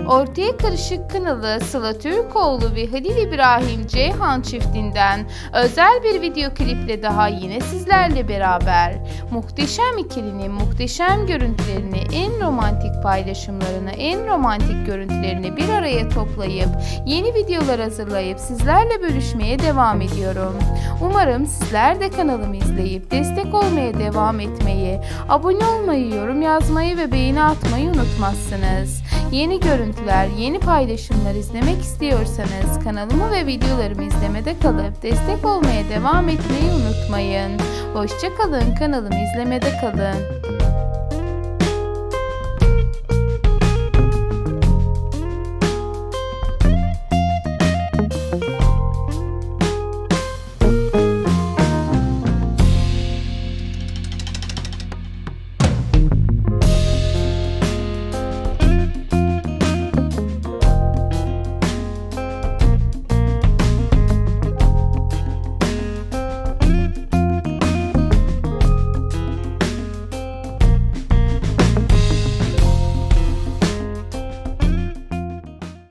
Ortaya Karışık kanalı Sıla Türkoğlu ve Halil İbrahim Ceyhan çiftinden özel bir video kliple daha yine sizlerle beraber. Muhteşem ikilinin muhteşem görüntülerini, en romantik paylaşımlarını, en romantik görüntülerini bir araya toplayıp yeni videolar hazırlayıp sizlerle bölüşmeye devam ediyorum. Umarım sizler de kanalımı izleyip destek olmaya devam etmeyi, abone olmayı, yorum yazmayı ve beğeni atmayı unutmazsınız. Yeni görüntüler, yeni paylaşımlar izlemek istiyorsanız kanalımı ve videolarımı izlemede kalıp destek olmaya devam etmeyi unutmayın. Hoşçakalın, kanalımı izlemede kalın.